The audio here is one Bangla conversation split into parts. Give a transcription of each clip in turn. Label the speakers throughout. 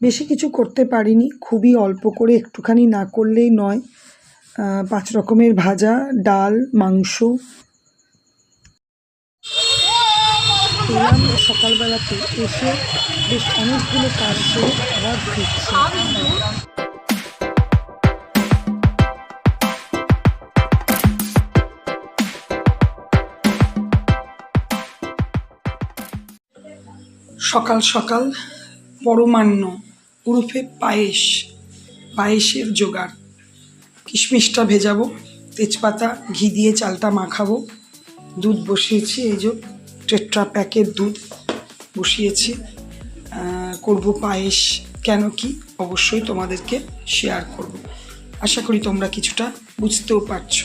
Speaker 1: বেশি কিছু করতে পারিনি, খুবই অল্প করে, একটুখানি না করলেই নয়। পাঁচ রকমের ভাজা, ডাল, মাংস। এলাম সকালবেলাতে এসে বেশ অনেকগুলো কাজ করে আবার ফিরছি। সকাল সকাল পরমান্ন উরুফে পায়েস পায়েসের জোগাড়। কিশমিশটা ভেজাবো, তেজপাতা, ঘি দিয়ে চালটা মাখাবো। দুধ বসিয়েছি, এই যে টেট্রা প্যাকের দুধ বসিয়েছি। করব পায়েস কেন কি? অবশ্যই তোমাদেরকে শেয়ার করব। আশা করি তোমরা কিছুটা বুঝতেও পারছ।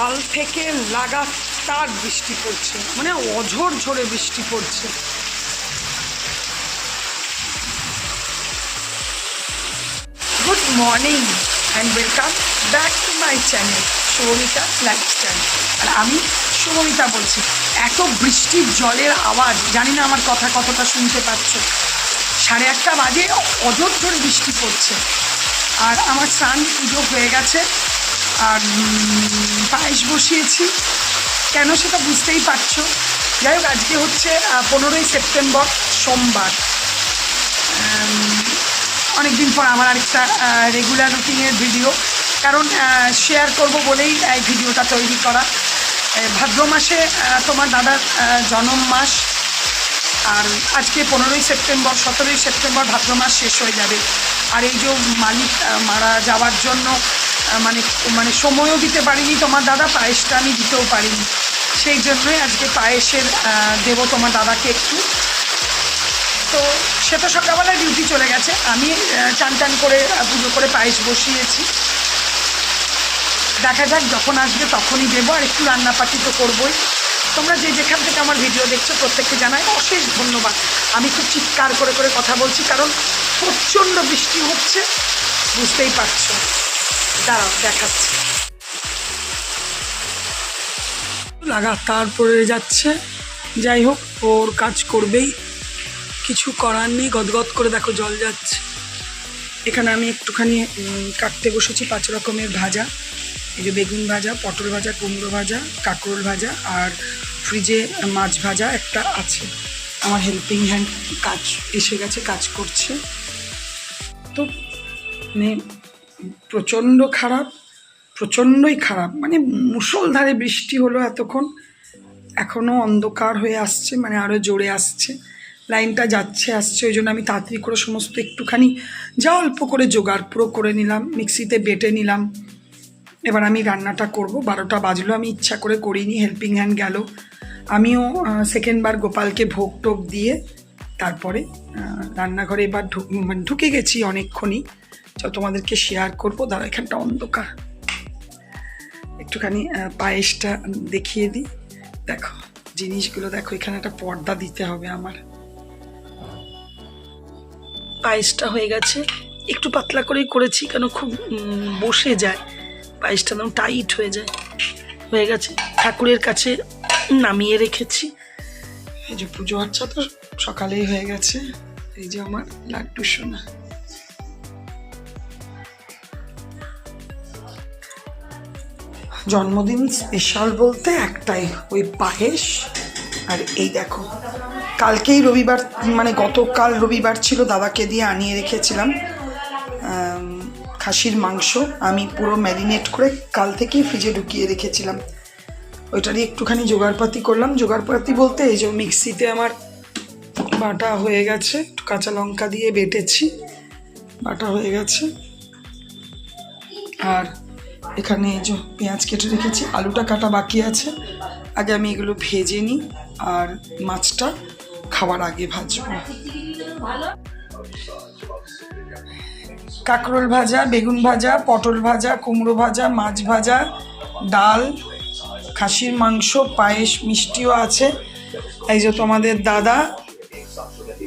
Speaker 1: কাল থেকে লাগাতার বৃষ্টি পড়ছে। মানে অঝোর ঝরে বৃষ্টি পড়ছে। Good morning and welcome back to my channel Shubhamita lifestyle আর আমি শুভমিতা বলছি, এত বৃষ্টির জলের আওয়াজ, জানি না আমার কথা কতটা শুনতে পাচ্ছ। সাড়ে একটা বাজে অজর বৃষ্টি পড়ছে। আর আমার স্নান পুজো হয়ে গেছে আর পায়েস বসিয়েছি। কেন সেটা বুঝতেই পারছ? যাই হোক, আজকে হচ্ছে পনেরোই সেপ্টেম্বর, সোমবার। অনেক দিন পর আমার আরেকটা রেগুলার রুটিনের ভিডিও কারণ শেয়ার করব বলেই এই ভিডিওটা তৈরি করা। ভাদ্র মাসে তোমার দাদার জন্ম মাস। আর আজকে পনেরোই সেপ্টেম্বর, সতেরোই সেপ্টেম্বর ভাদ্র মাস শেষ হয়ে যাবে। আর এই যে মালিক মারা যাওয়ার জন্য মানে মানে সময়ও দিতে পারিনি, তোমার দাদা পায়েসটা আমি দিতেও পারিনি। সেই জন্যই আজকে পায়েসের দেবো তোমার দাদাকে একটু। তো সে তো সকালবেলায় ডিউটি চলে গেছে। আমি চান টান করে পুজো করে পায়েস বসিয়েছি। দেখা যাক যখন আসবে তখনই দেবো, আর একটু রান্নাপাতি তো করবোই। তোমরা যে যেখান থেকে আমার ভিডিও দেখছ, প্রত্যেককে জানাই অশেষ ধন্যবাদ। আমি খুব চিৎকার করে করে কথা বলছি, কারণ প্রচণ্ড বৃষ্টি হচ্ছে, বুঝতেই পারছ। দাঁড়াও, দেখাচ্ছি। লাগাতার পড়ে যাচ্ছে। যাই হোক, ওর কাজ করবেই। কিছু করার নেই, গদগদ করে দেখো জল যাচ্ছে। এখানে আমি একটুখানি কাটতে বসেছি পাঁচ রকমের ভাজা। এই যে বেগুন ভাজা, পটল ভাজা, কুমড়ো ভাজা, কাঁকরোল ভাজা আর ফ্রিজে মাছ ভাজা একটা আছে। আমার হেল্পিং হ্যান্ড কাজ, এসে গেছে, কাজ করছে। তো মানে প্রচণ্ড খারাপ, প্রচণ্ডই খারাপ। মানে মুষলধারে বৃষ্টি হলো এতক্ষণ, এখনও অন্ধকার হয়ে আসছে মানে আরও জোরে আসছে। লাইনটা যাচ্ছে, আসছে, ওই জন্য আমি তাড়াতাড়ি করে সমস্ত একটুখানি যা অল্প করে জোগাড় পুরো করে নিলাম, মিক্সিতে বেটে নিলাম। এবার আমি রান্নাটা করব। বারোটা বাজলো, আমি ইচ্ছা করে করিনি, হেল্পিং হ্যান্ড গেল। আমিও সেকেন্ডবার গোপালকে ভোগ টোক দিয়ে তারপরে রান্নাঘরে এবার মানে ঢুকে গেছি অনেকক্ষণই। তো তোমাদেরকে শেয়ার করব। দাঁড়া এখানটা অন্ধকার। একটুখানি পায়েসটা দেখিয়ে দিই। দেখো, জিনিসগুলো দেখো, এখানে একটা পর্দা দিতে হবে আমার। পায়েসটা হয়ে গেছে। একটু পাতলা করেই করেছি, কেন খুব বসে যায়। পায়েসটা একদম টাইট হয়ে যায়। হয়ে গেছে। ঠাকুরের কাছে নামিয়ে রেখেছি। এই যে পুজো আচ্ছা তো, সকালেই হয়ে গেছে। এই যে আমার লাড্ডু সোনা। জন্মদিন স্পেশাল বলতে একটাই, ওই পায়েস। আর এই দেখো, কালকেই রবিবার মানে গতকাল রবিবার ছিল, দাদাকে দিয়ে আনিয়ে রেখেছিলাম খাসির মাংস। আমি পুরো ম্যারিনেট করে কাল থেকেই ফ্রিজে ঢুকিয়ে রেখেছিলাম। ওইটারই একটুখানি জোগাড়পাতি করলাম। জোগাড়পাতি বলতে এই যে মিক্সিতে আমার বাটা হয়ে গেছে, একটু কাঁচা লঙ্কা দিয়ে বেটেছি, বাটা হয়ে গেছে। আর এখানে এই যে পেঁয়াজ কেটে রেখেছি, আলুটা কাটা বাকি আছে। আগে আমি এগুলো ভেজে নিই আর মাছটা খাওয়ার আগে ভাজবো। কাঁকরোল ভাজা, বেগুন ভাজা, পটল ভাজা, কুমড়ো ভাজা, মাছ ভাজা, ডাল, খাসির মাংস, পায়েস মিষ্টিও আছে। এই যে তোমাদের দাদা,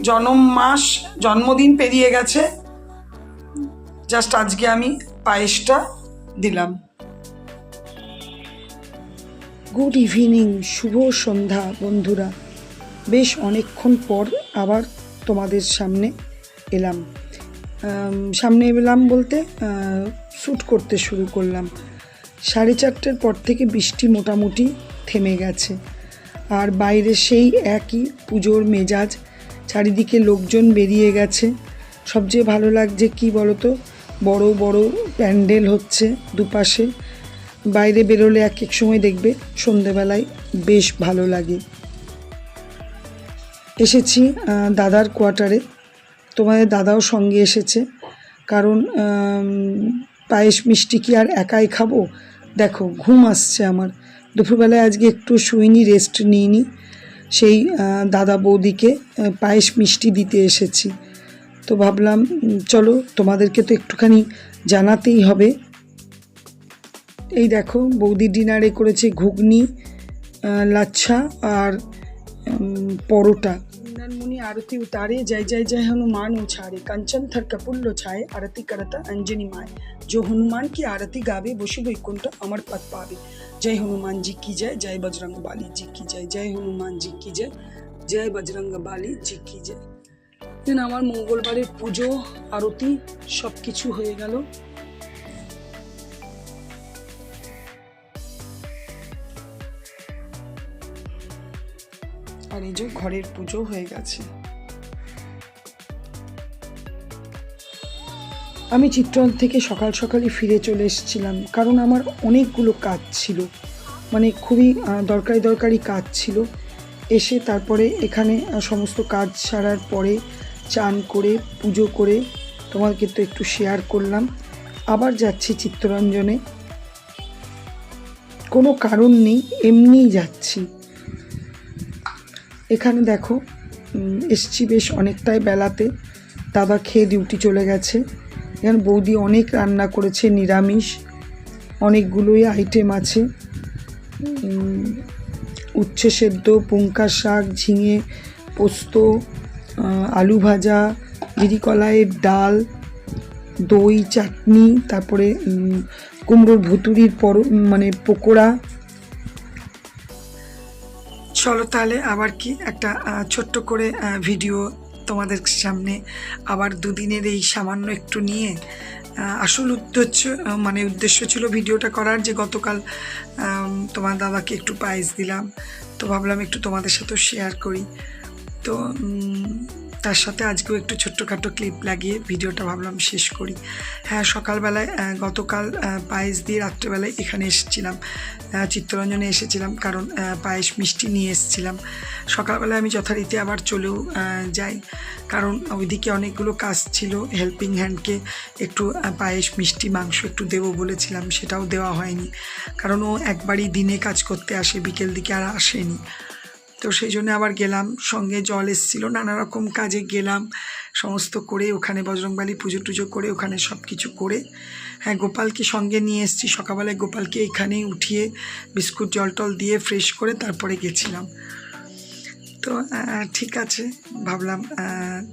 Speaker 1: জন্ম মাস, জন্মদিন পেরিয়ে গেছে। জাস্ট আজকে আমি পায়েসটা দিলাম। গুড ইভিনিং, শুভ সন্ধ্যা বন্ধুরা। বেশ অনেকক্ষণ পর আবার তোমাদের সামনে এলাম। সামনে এলাম বলতে শ্যুট করতে শুরু করলাম। সাড়ে চারটের পর থেকে বৃষ্টি মোটামুটি থেমে গেছে। আর বাইরে সেই একই পুজোর মেজাজ, চারিদিকে লোকজন বেরিয়ে গেছে। সবচেয়ে ভালো লাগছে কি বলতো? বড় বড় প্যান্ডেল হচ্ছে দুপাশে। বাইরে বেরোলে এক এক সময় দেখবে সন্ধেবেলায় বেশ ভালো লাগে। এসেছি দাদার কোয়ার্টারে। তোমাদের দাদাও সঙ্গে এসেছে। কারণ পায়েস মিষ্টি কি আর একাই খাব? দেখো, ঘুম আসছে আমার। দুপুরবেলায় আজকে একটু শুইনি রেস্ট নিইনি। সেই দাদা বৌদিকে পায়েস মিষ্টি দিতে এসেছি। তো ভাবলাম চলো তোমাদেরকে তো একটুখানি জানাতেই হবে। এই দেখো, বৌদি ডিনারে করেছে ঘুগনি লাচ্ছা আর পরোটা। মুনি আরতি উতারে, জয় জয় জয় হনুমান ছাড়ে কাঞ্চন থার কাপুল্য ছায়, আরতি করতা অঞ্জনি মায়। जो হনুমান কি আরতি গাবে, বসে বৈকুণ্ঠ আমার পথ পাবে। জয় হনুমান জি কি জয় জয় বজরঙ্গ বালি জি কি জয় জয় হনুমান জি কি জয় জয় বজরঙ্গ বালি জি কি জয়। দেন আমার মঙ্গলবারের পুজো, আরতি সব কিছু হয়ে গেল। আর এই যে ঘরের পুজো হয়ে গেছে। আমি চিত্রল থেকে সকাল সকালই ফিরে চলে এসেছিলাম, কারণ আমার অনেকগুলো কাজ ছিল। মানে খুবই দরকারি দরকারি কাজ ছিল। এসে তারপরে এখানে সমস্ত কাজ সারার পরে চান করে, পুজো করে তোমাকে তো একটু শেয়ার করলাম। আবার যাচ্ছি চিত্তরঞ্জনে। কোনো কারণ নেই, এমনিই যাচ্ছি। এখানে দেখো এসছি বেশ অনেকটাই বেলাতে। দাদা খেয়ে ডিউটি চলে গেছে। এখানে বৌদি অনেক রান্না করেছে, নিরামিষ। অনেকগুলোই আইটেম আছে। উচ্ছে সেদ্ধ পুঙ্কা শাক, ঝিঙে পোস্ত আলু ভাজা গিরিকলাইয়ের ডাল, দই, চাটনি, তারপরে কুমড়োর ভুতুরির পর মানে পকোড়া। চলো তাহলে আবার কি একটা ছোট্ট করে ভিডিও তোমাদের সামনে আবার দুদিনের এই সামান্য একটু নিয়ে আসল উদ্দেশ্য মানে উদ্দেশ্য ছিল ভিডিওটা করার যে গতকাল তোমার দাদাকে একটু পায়েস দিলাম। তো ভাবলাম একটু তোমাদের সাথেও শেয়ার করি। তো তার সাথে আজকেও একটু ছোট্টখাটো ক্লিপ লাগিয়ে ভিডিওটা ভাবলাম শেষ করি। হ্যাঁ সকালবেলায় গতকাল পায়েস দিয়ে রাত্রেবেলায় এখানে এসেছিলাম। চিত্তরঞ্জনে এসেছিলাম কারণ পায়েস মিষ্টি নিয়ে এসেছিলাম। সকালবেলায় আমি যথারীতি আবার চলেও যাই। কারণ ওইদিকে অনেকগুলো কাজ ছিল হেল্পিং হ্যান্ডকে একটু পায়েস, মিষ্টি, মাংস একটু দেবো বলেছিলাম, সেটাও দেওয়া হয়নি। কারণ ও একবারই দিনে কাজ করতে আসে, বিকেল দিকে আর আসেনি। তো সেই জন্য আবার গেলাম, সঙ্গে জল এসেছিল নানা রকম কাজে গেলাম, সমস্ত করে ওখানে বজরংবালি পুজো টুজো করে ওখানে সব কিছু করে। হ্যাঁ গোপালকে সঙ্গে নিয়ে এসেছি, সকালবেলায় গোপালকে এখানেই উঠিয়ে বিস্কুট, জল টল দিয়ে ফ্রেশ করে তারপরে গেছিলাম। তো ঠিক আছে, ভাবলাম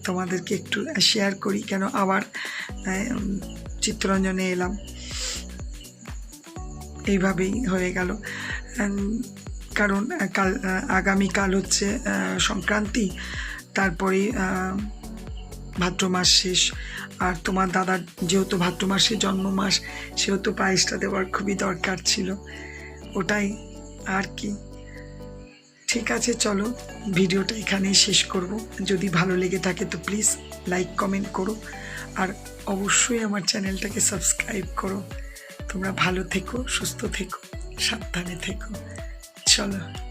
Speaker 1: তোমাদেরকে একটু শেয়ার করি কেন আবার চিত্তরঞ্জনে এলাম। এইভাবেই হয়ে গেল। কারণ কাল আগামীকাল হচ্ছে সংক্রান্তি। তারপরে ভাদ্র মাস শেষ। আর তোমার দাদার যেহেতু ভাদ্র মাসে জন্ম মাস, সেহেতু পায়েসটা দেওয়ার খুবই দরকার ছিল। ওটাই আর কি। ঠিক আছে, চলো, ভিডিওটা এখানেই শেষ করব। যদি ভালো লেগে থাকে তো প্লিজ লাইক, কমেন্ট করো। আর অবশ্যই আমার চ্যানেলটাকে সাবস্ক্রাইব করো। তোমরা ভালো থেকো, সুস্থ থেকো, সাবধানে থেকো। চলো